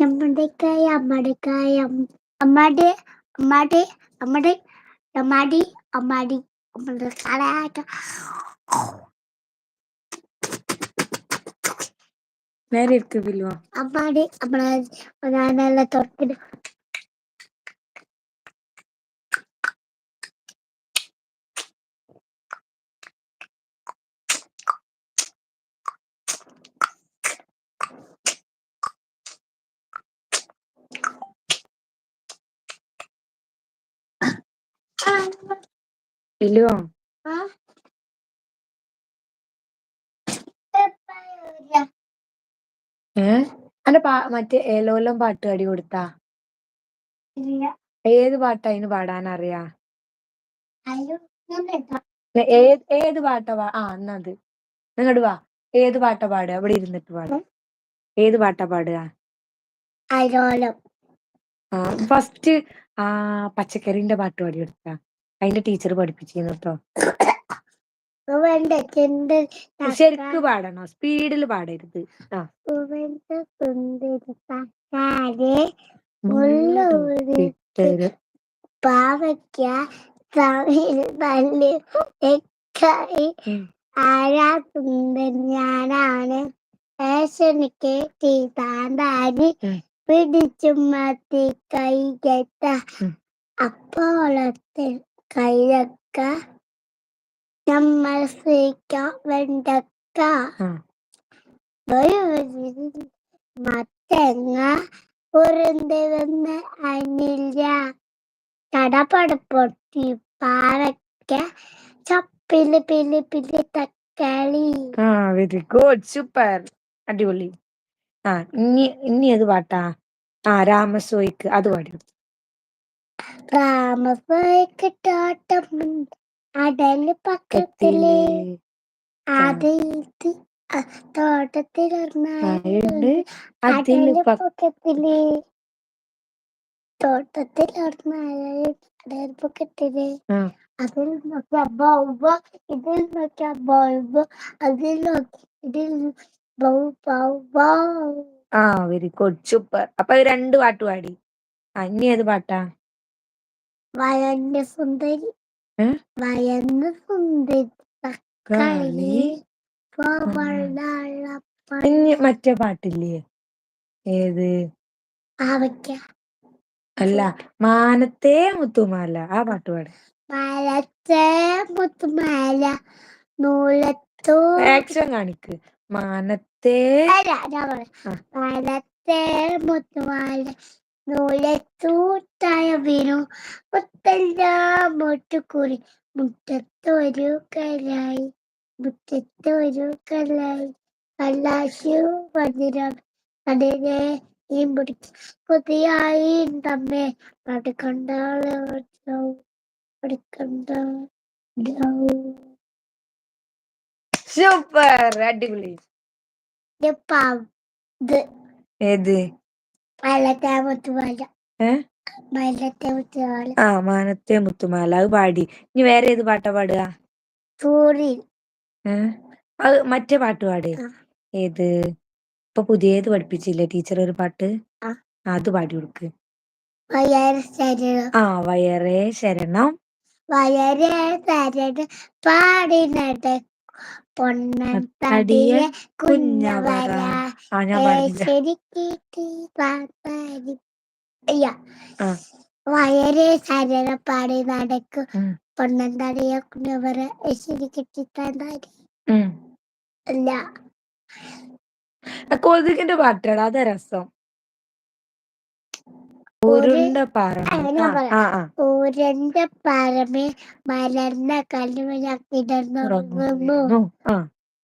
அம்மடைக்காய் அம்மடைக்காய் அம்மாடி அம்மாடி அம்மாடி அம்மாடி அம்மாடி வேற இருக்கு வில்லுவா அம்மாடி அம்மாடி தொட்டு ബില്ലുവ ഏ? അന്റെ പാ മറ്റേ ഏലോലം പാട്ട് അടി കൊടുത്താ ഏത് പാട്ടാ അതിന് പാടാനറിയാ? ഏത് ഏത് പാട്ടാ ആ എന്നത് നിങ്ങട് വാ. ഏത് പാട്ടാ പാടുക? അവിടെ ഇരുന്നിട്ട് പാടുക ഏത് പാട്ടാ പാടുക? ഫസ്റ്റ് ആ പച്ചക്കറിന്റെ പാട്ട് പാടി കൊടുത്താ. അതിന്റെ ടീച്ചർ പഠിപ്പിച്ചിരുന്നു കേട്ടോ ശരിക്ക് പാടണോ? സ്പീഡിൽ പാടരുത്. ആ. പാവയ്ക്ക തമിഴ്. ആരാ ഞാനാണ്. ഫാഷനിക്ക് തീതാന്താരി ഉം. പിടിച്ചുമത്തി കൈ കെട്ട ഉം. നമ്മൾ സ്വീകാ വെണ്ടക്ക. ഒരു മത്തങ്ങ ഉരുന്തിരുന്ന് അനില കടപട പാറക്ക പാവയ്ക്ക ചപ്പിൽ പിൽ പിൽ തക്കാളി ആ വെരി ഗുഡ് സൂപ്പർ അടിപൊളി ആ ഇനി ഇനി അത് പാട്ടാ ആ രാമസോയിക്ക് അത് പാടി രാമപോയിക്കിട്ടോട്ടം അടൽ പക്കത്തിൽ അത് ഇത് അ, തോട്ടത്തിലൊന്നായുണ്ട് അതിൽ അടൽ പ- പൊക്കത്തിൽ. തോട്ടത്തിലൊന്നായ പൊക്കത്തിൽ. ആ. അതിൽ നോക്കിയ ബൗബ ഇതിൽ നോക്കിയ ബൾബ് അതിൽ നോക്കി ഇതിൽ ബൗ ബൗ ബൗ ആ വെരി ഗുഡ്. സൂപ്പർ. അപ്പൊ രണ്ട് പാട്ട് പാടി. ആ ഇനി ഏത് പാട്ടാ? വയന്റെ സുന്ദരി ഏ? സുന്ദരി കളി? കളി ഇനി മറ്റേ പാട്ടില്ലേ? ഏത്? ആവയ്ക്ക അല്ല മാനത്തെ മുത്തുമാല. ആ പാട്ട് പാട്. മാനത്തെ മുത്തുമാല നൂലത്തോ ആക്ഷൻ കാണിക്ക്. മാനത്തെ മാനത്തെ മുത്തുമാല നൂലത്തൂത്തായ വീണു. മുത്തെല്ലാം ഒരു മുറ്റത്തൊരു കലായി മുറ്റത്തൊരു കലായി. കല്ലാശു മധുരം അതിനെ ഈ മുടിക്ക്. കൊതിയായി തമ്മെ പടുക്കണ്ടാളെ. പടുക്കണ്ട സൂപ്പർ. അടിപൊളി. ഏത്? മലത്തെ മുത്തുമാല. ഏ? മലത്തെ മുത്തുമാല. ആ മാനത്തെ മുത്തുമാല. അത് പാടി. ഇനി വേറെ ഏത് പാട്ടാ പാടുക? ഏ? അത് മറ്റേ പാട്ട് പാട്. ആ. ഏത്? ഇപ്പൊ പുതിയത് പഠിപ്പിച്ചില്ലേ ടീച്ചർ ഒരു പാട്ട്? ആ. അത് പാടി കൊടുക്ക്. ശരണം. ആ വയറേ ശരണം. വയറ് ശരണം. പാടി നട പൊന്നൻ തടിയ കുഞ്ഞവര. വയറ് ശരീര പാടി നടക്കും. പൊണ്ണന്തടിയ കുഞ്ഞവറ ശരി ഉം. അല്ല. കൊതുകിന്റെ പാട്ടാണ് അതാ രസം. ഉരുണ്ട പാറമേ ആ, ആ മലർന്ന കല്ലുമിടന്നു. ആ.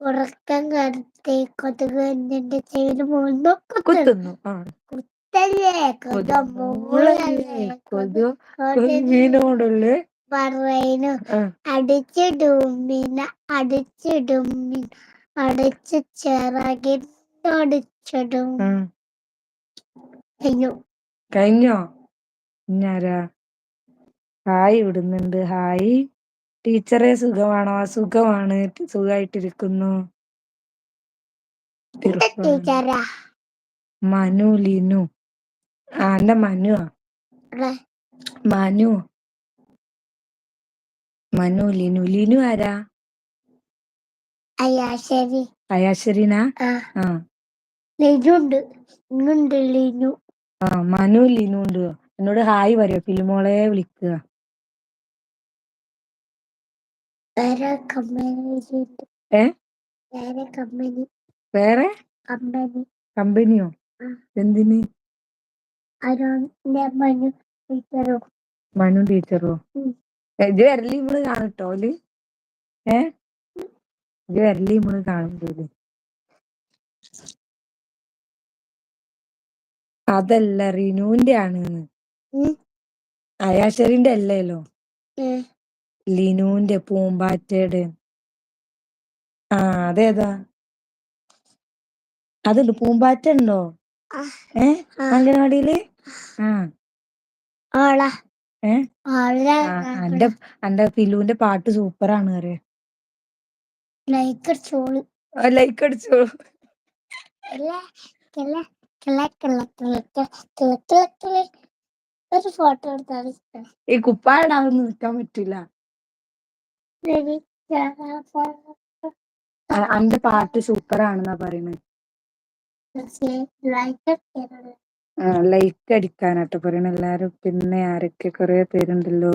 ഉറക്കം കറുത്തേ കൊതുക് എന്നിട്ട് ചെയ്ത് മൂന്ന് കുത്തുന്നു. ആ. കുത്തല്ലേ? കൊതുമൂളല്ലേ കൊതു പറയുന്നു. അടിച്ചിടുമ്പിന അടിച്ചിടുമ്പിൻ അടിച്ചു ചിറകിനൊടിച്ചിടും ഉം. അയ്യോ. കഴിഞ്ഞോ? ഇഞ്ഞാരാ ഹായ് ഇടുന്നുണ്ട് ഹായ്. ടീച്ചറെ സുഖമാണോ? സുഖമാണ് സുഖമായിട്ടിരിക്കുന്നു ഇർഫാൻ ടീച്ചറാ. മനു ലിനു. ആ എന്റെ മനു മനു. മനു ലിനു. ലിനു ആരാ? അയ്യാ ശരി അയാശരീന ആ. ആ. ലിനുണ്ട്. ഇന്നുണ്ട് ലിനു. ആ മനു ലിനു ഉണ്ട് എന്നോട് ഹായ് പറയോ ഫിലിമോളെ വിളിക്കുക. വേറെ കമ്പനി ഏ? വേറെ കമ്പനി. വേറെ? കമ്പനി. കമ്പനിയോ? ആ. എന്തിന്? മനു ടീച്ചറും. മനു ടീച്ചറോ? ഉം. ഇത് വരലി നമ്മൾ കാണട്ടോ ഓൽ? ഏ? ഇത് വരലി നമ്മൾ കാണുമ്പോൽ അതല്ല റിനുവിന്റെ ആണ്. ഉം. അല്ലല്ലോ. ഉം. ലിനുവിന്റെ പൂമ്പാറ്റയുടെ. ആ അതേതാ? അതുണ്ട് പൂമ്പാറ്റ ഉണ്ടോ ഏ. അംഗനവാടിയിൽ? ആ. ഓള ഏ? ഓള ആ അന്റെ അന്റെ ഫിലുവിന്റെ പാട്ട് സൂപ്പറാണ് അറിയാം. ലൈക്ക് അടിച്ചോളൂ. ലൈക്ക് അടിച്ചോ അല്ല കില ഒരു ഫോട്ടോ എടുത്താൽ ഈ കുപ്പായിടാതെ നിൽക്കാൻ പറ്റില്ല. അന്റെ പാട്ട് സൂപ്പർ ആണെന്നാ പറയുന്നത് ലൈക്ക് അടിക്കാനാട്ടോ പറയണ. എല്ലാരും പിന്നെ ആരൊക്കെ കൊറേ പേരുണ്ടല്ലോ?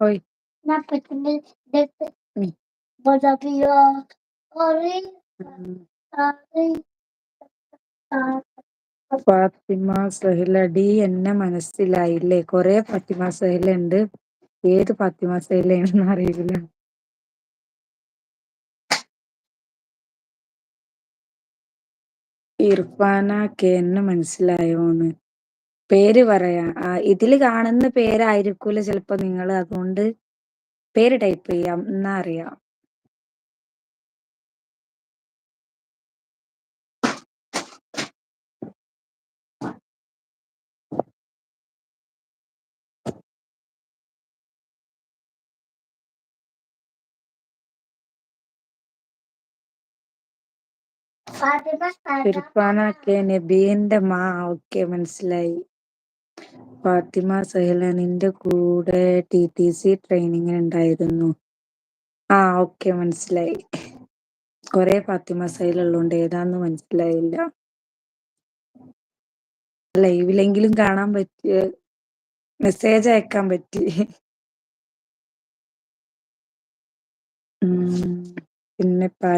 ഓയ് ഉം. ഉം. ഫാത്തിമ സഹില ഡി എന്നെ മനസ്സിലായില്ലേ കൊറേ ഫാത്തിമ സഹില ഉണ്ട് ഏത് ഫാത്തിമ സഹിലയാണെന്ന് അറിയില്ല ഇർഫാന കെ എന്നെ മനസ്സിലായോന്ന് പേര് പറയാ. ആ, ഇതിൽ കാണുന്ന പേരായിരിക്കൂല ചിലപ്പോ നിങ്ങൾ അതുകൊണ്ട് പേര് ടൈപ്പ് ചെയ്യാം. എന്നാ അറിയാം. കെ നബീന്റെ മാ. ഓക്കെ മനസ്സിലായി. ഫാത്തിമ സഹല നിന്റെ കൂടെ ടി ടി സി ട്രെയിനിങ്ങിനുണ്ടായിരുന്നു ആ ഓക്കെ മനസ്സിലായി. കൊറേ ഫാത്തിമ സഹൽ ഉള്ളതുകൊണ്ട് ഏതാന്ന് മനസ്സിലായില്ല. ലൈവിലെങ്കിലും കാണാൻ പറ്റിയ മെസ്സേജ് അയക്കാൻ പറ്റി. പിന്നെ ഇപ്പൊ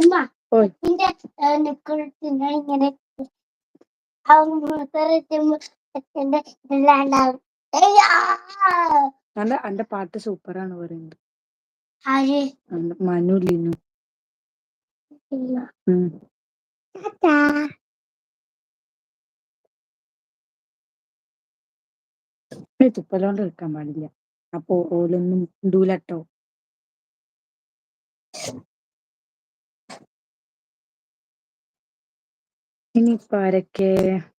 നിന്റെ നിക്കുളത്തിന് അന്റെ അന്റെ പാട്ട് സൂപ്പറാണ് പറയുന്നത്. മനു ലിനു. തുപ്പലോണ്ട് എടുക്കാൻ പാടില്ല. അപ്പൊ ഓലൊന്നും ഇണ്ടൂലട്ടോ E mi pare che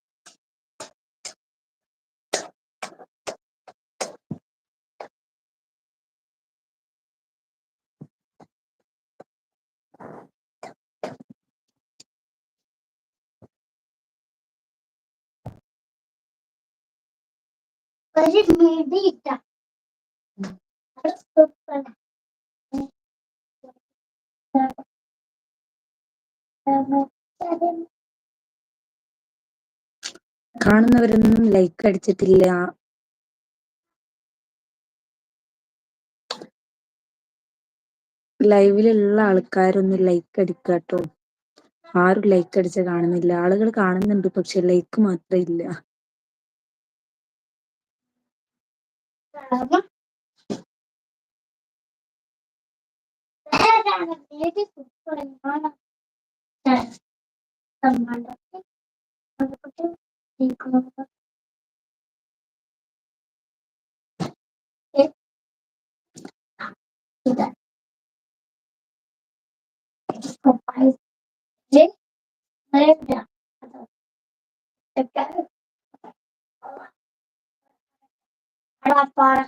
Così mi dita. Allora, കാണുന്നവരൊന്നും ലൈക്ക് അടിച്ചിട്ടില്ല. ലൈവിലുള്ള ആൾക്കാരൊന്നും ലൈക്ക് അടിക്കാട്ടോ ആരും ലൈക്ക് അടിച്ച കാണുന്നില്ല. ആളുകൾ കാണുന്നുണ്ട് പക്ഷെ ലൈക്ക് മാത്രം ഇല്ല पिंक कलर का इधर इसको पाइस ये मैं क्या हरा पारा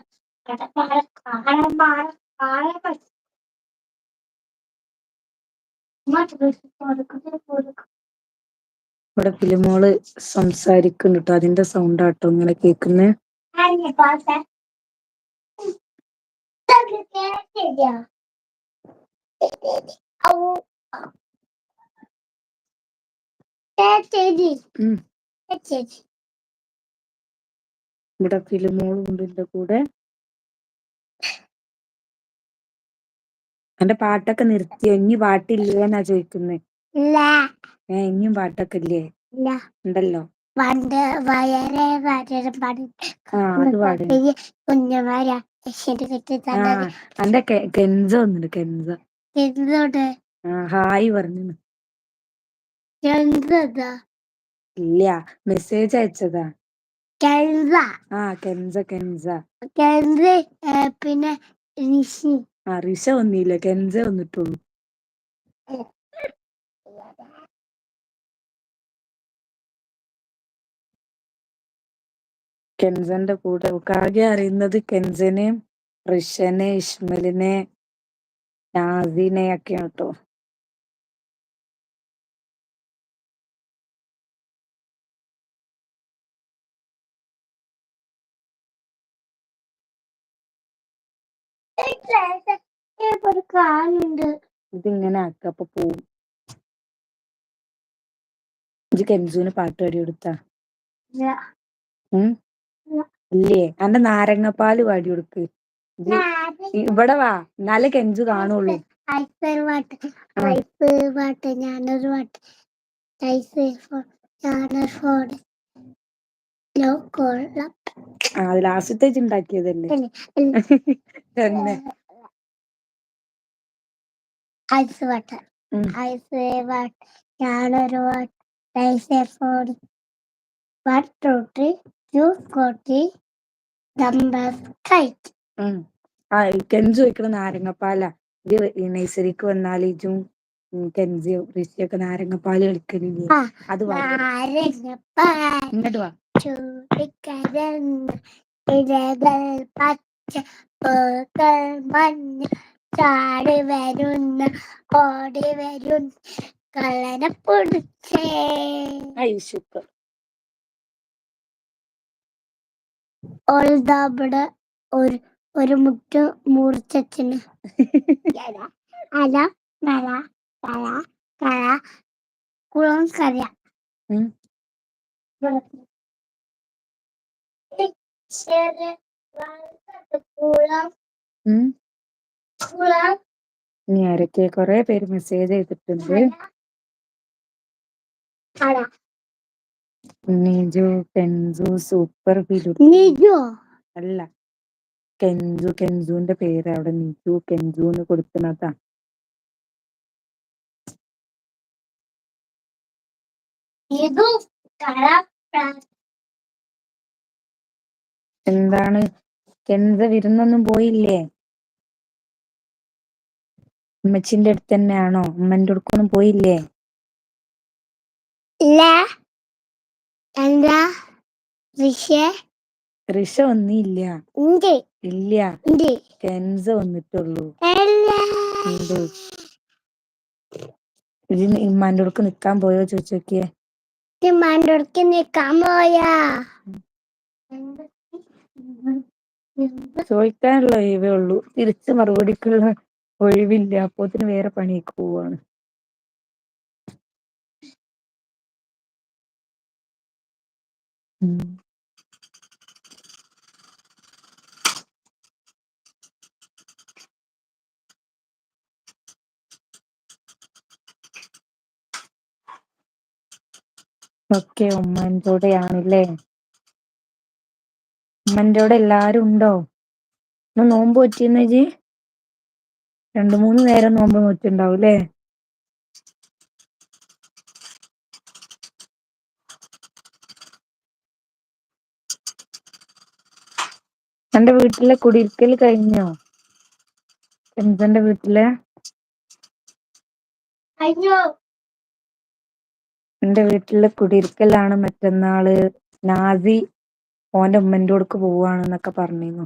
हरा पारा हरा पारा पारा बस मत बस और कुछ और कुछ ഇവിടെ ഫിലിമോൾ സംസാരിക്കുന്നുണ്ട്. ട്ടോ അതിന്റെ സൗണ്ടാട്ടോ ഇങ്ങനെ കേൾക്കുന്നേ. ഇവിടെ ഫിലിമോളും ഉണ്ട് എന്റെ കൂടെ. എന്റെ പാട്ടൊക്കെ നിർത്തിയോ? ഇനി പാട്ടില്ലേന്നാ ചോദിക്കുന്നേ. ഇല്ല ഏ ഇനിയും പാട്ടൊക്കെ ഇല്ലേ. ഇല്ല ഉണ്ടല്ലോ. പണ്ട് വയറെ വരരെ പണ്ട് ആ അത് പാടും കുഞ്ഞമാര. ശരി തെറ്റി ആ തന്നെ എന്റെ കെ- കെൻസ വന്നിട്ട് കെൻസ. എന്തുകൊണ്ട് ആ ഹായ് പറഞ്ഞു എന്താ ഇല്ല മെസ്സേജ് അയച്ചതാ. കെൽവ ആ കെൻസ കെൻസ. കെൽവ പിന്നെ ഋഷി ആ റിഷ വന്നില്ല കെൻസ വന്നിട്ടുള്ളൂ. കെൻസന്റെ കൂടെ ആകെ അറിയുന്നത് കെൻസനെ റിഷനെ ഇഷ്മലിനെ നാസിനെ ഒക്കെയാണ് കേട്ടോ ഇതിങ്ങനെ ആക്ക അപ്പൊ പോവും. ഇത് കെൻസുവിന് പാട്ട് പാടി കൊടുത്താ. ഉം ഇല്ലേ? അന്റെ നാരങ്ങപ്പാൽ വാടി കൊടുക്ക്. ഇവിടെ വാ. എന്നാലേ കെഞ്ചു കാണുള്ളൂ. ഞാനൊരു അത് ലാസ്റ്റത്തെ ഉണ്ടാക്കിയതല്ലേ? തന്നെ. ഐസ് പാട്ട് ഐസ് പാട്ട് ഞാനൊരു പാട്ട് ice phone. One two three two forty number KITE ഉം. ആ കെഞ്ചു വയ്ക്കണ നാരങ്ങപ്പാല ഇത് ഈ നഴ്സറിക്ക് വന്നാൽ ഇജും ഉം, ഋഷിയൊക്കെ നാരങ്ങപ്പാൽ കളിക്കലില്ലേ ആ അത് പാടി കൊടുക്ക്. നാരങ്ങപ്പാൽ ഇങ്ങോട്ട് വാ. ചൂടിക്കരന്ന് ഇലകൾ പച്ച പൂക്കൾ മഞ്ഞ ചാടി വരുന്ന ഓടി വരുന്ന. കള്ളനെ പൊടിച്ചേ. ഐ ഓൾദാബടെ ഒരു ഒരു മുറ്റ മൂർച്ചച്ചന്. അല നല കല കല കുളം കര. കുളം. ഇനി ആരൊക്കെ കൊറേ പേര് മെസ്സേജ് ചെയ്തിട്ടുണ്ട്. നിജു കെൻസു സൂപ്പർ ഫിലു നിജോ അല്ല കെൻസു കെഞ്ചുവിന്റെ പേര് അവിടെ നിജു കെൻസു എന്ന് കൊടുക്കുന്നതാ. കട എന്താണ്? കെൻസ വിരുന്നൊന്നും പോയില്ലേ? ഉമ്മച്ചിന്റെ അടുത്ത് തന്നെയാണോ? ഉമ്മന്റെ അടുക്കൊന്നും പോയില്ലേ? ഇല്ല. എന്താ? ഋഷേ ഋഷ ഒന്നില്ല ഉണ്ട്. ഇല്ല. ഉണ്ട്. കെൻസ വന്നിട്ടുള്ളൂ. അല്ല. ഉണ്ട്. ഇതിന് ഇമ്മാന്റെ അടുക്ക് നിക്കാൻ പോയോ ചോദിച്ചോക്കിയേ? മാണ്ടോടക്ക് നിക്കാൻ പോയാ? ചോദിക്കാനുള്ള ഒഴിവേ ഉള്ളൂ. തിരിച്ച് മറുപടിക്കുള്ള ഒഴിവില്ല. അപ്പോത്തിന് വേറെ പണിക്ക് പോവാണ്. ഉം. ഒക്കെ ഉമ്മന്റെ ഉമ്മന്റോടെ എല്ലാരും ഉണ്ടോ? നോമ്പ് നോറ്റീന്നോ ജി രണ്ടു മൂന്ന് നേരം നോമ്പ് നോറ്റുണ്ടാവുംല്ലേ അന്റെ വീട്ടിലെ കുടിയിരിക്കൽ കഴിഞ്ഞോ? എന്തെന്റെ വീട്ടിലെ? എന്റെ വീട്ടിലെ കുടിയിരിക്കലാണ് മറ്റന്നാൾ നാസി ഓന്റെ ഉമ്മന്റെ കൊടുക്ക് പോവാണെന്നൊക്കെ പറഞ്ഞിരുന്നു.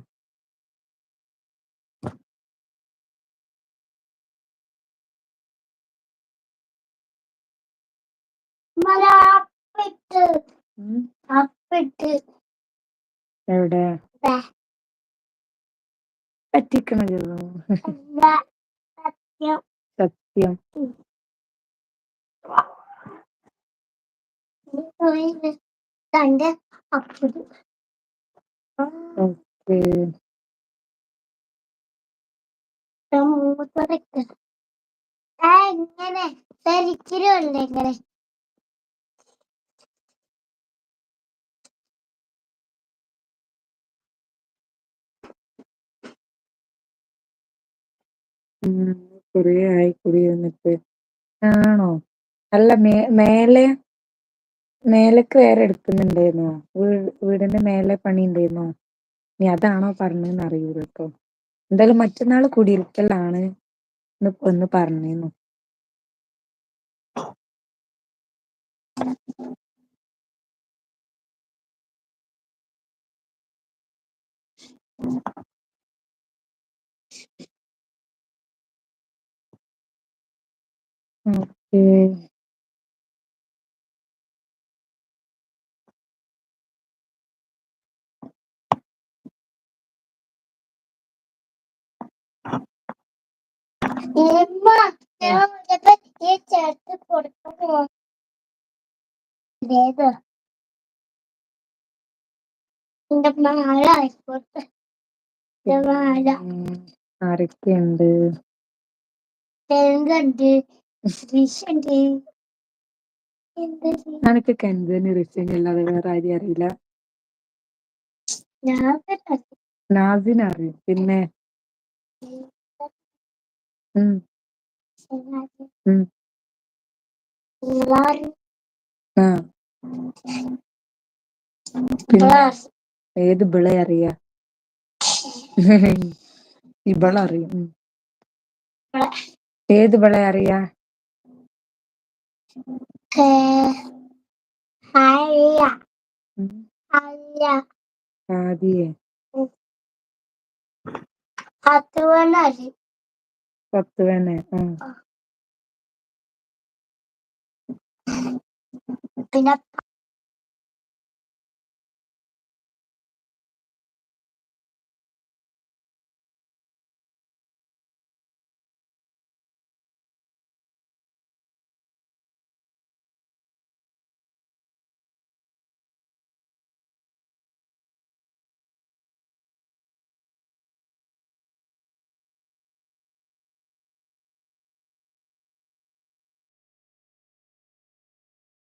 എവിടെ? പറ്റിക്കണല്ലോ. സത്യം. ഓക്കേ. മൂത്രമൊഴിക്ക് ആ ഇങ്ങനെ? ഉം ആയി കുടി വന്നിട്ട് ആണോ? അല്ല മേലെ മേലേക്ക് വേറെ എടുക്കുന്നുണ്ടായിരുന്നോ? വീടിന്റെ മേലെ പണി ഉണ്ടായിരുന്നോ? ഇനി അതാണോ പറഞ്ഞതെന്ന് അറിയൂലട്ടോ എന്തായാലും മറ്റന്നാൾ കുടിയിരിക്കലാണ് ന്ന് ഒന്ന് പറഞ്ഞിന്നു. ഓക്കേ ഉമ്മ ഞാൻ വന്നപ്പോ ഈ ചേർത്ത് കൊടുക്കുമോ ഏത് എന്റെ മാല ആയിക്കോട്ടെ എന്റെ മാല പിന്നെ ആരൊക്കെയുണ്ട് തേങ്ങണ്ട് എന്ത് അനക്ക് കെഞ്ചനും റിഷയും അല്ലാതെ വേറെ ആരെയും അറിയില്ല. ഞാൻ നാസിനെ അറിയും പിന്നെ ഉം. ഉം. പിന്നെ ഏത് ബിളെ അറിയാ? ഇബള അറിയും ഉം ഏത് ബിള അറിയാ? ഏഹ് അറിയ ഉം അറിയ ഹാദിയെ അതുപോലെ അറിയും പത്തുവനെ ആഹ് പിന്നെ